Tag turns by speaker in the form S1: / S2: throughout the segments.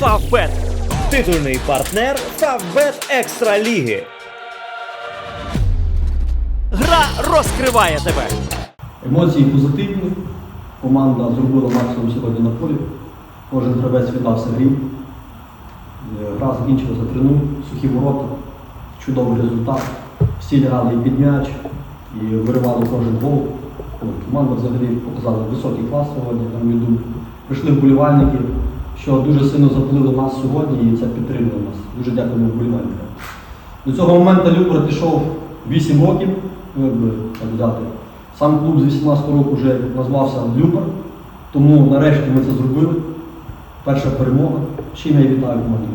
S1: Фавбет. Титульний партнер Фавбет Екстра Ліги. Гра розкриває тебе.
S2: Емоції позитивні. Команда зробила максимум сьогодні на полі. Кожен гравець віддався грі. Е, Гра закінчилася 3-0, сухі ворота, чудовий результат. Всі грали і під м'яч, і виривали кожен гол. Команда взагалі показала високий клас сьогодні, на мою думку. Прийшли вболівальники, що дуже сильно запалило нас сьогодні і це підтримує нас. Дуже дякуємо вболівальникам. До цього моменту Любер пішов 8 років, ну, так взяти. Сам клуб з 18 року вже назвався Любер, тому нарешті ми це зробили. Перша перемога. Чим я вітаю команду.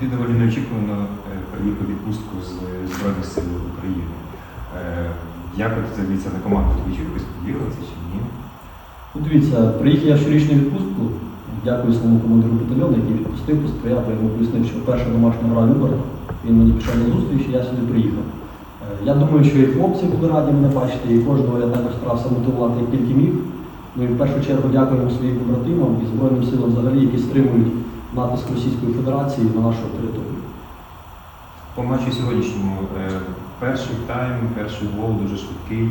S3: Ти доволі неочікувано е, приїхав відпустку з Збройних сил України. Е, Як це дивиться на команду? Тобі чи якось поділилися чи ні?
S2: Ну, дивіться, приїхав я в щорічну відпустку. Дякую своєму командиру батальйону, який відпустив, посприяв, я йому пояснив, що перша домашня гра Любера. Він мені пішов на зустріч, і я сюди приїхав. Е, Я думаю, що і хлопці були раді мене бачити, і кожного я також старався мотивувати, як тільки міг. Ну і в першу чергу дякуємо своїм побратимам і Збройним силам взагалі, які стримують натиск Російської Федерації на нашу територію.
S3: По матчу сьогоднішньому е, перший тайм, перший гол дуже швидкий,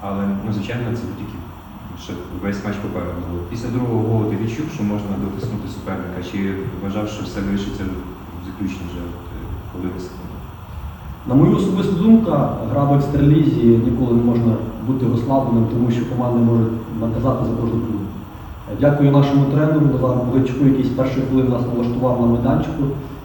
S3: але ну, звичайно це тільки ще весь матч попереду. було. Після другого голу ти відчув, що можна дотиснути суперника, чи вважав, що все вирішиться в заключні вже от, е.
S2: На мою особисту думку, гра в екстралізі ніколи не можна бути розслабленим, тому що команди можуть наказати за кожну хвилину. Е, Дякую нашому тренеру Назару Богачку, який з перших хвилин нас налаштував на майданчику.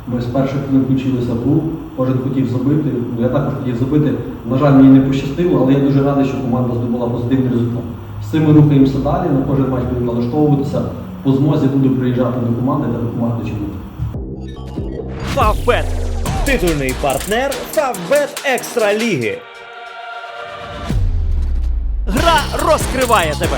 S2: Ми з перших хвилин включилися в кожен хотів забити. Ну, Я також хотів забити. На жаль, мені не пощастило, але я дуже радий, що команда здобула позитивний результат. З цим ми рухаємося далі, на кожен матч будемо налаштовуватися. По змозі буду приїжджати до команди та допомагати чому.
S1: Фавбет. Титульний партнер Фавбет Екстра Ліги. Гра розкриває тебе.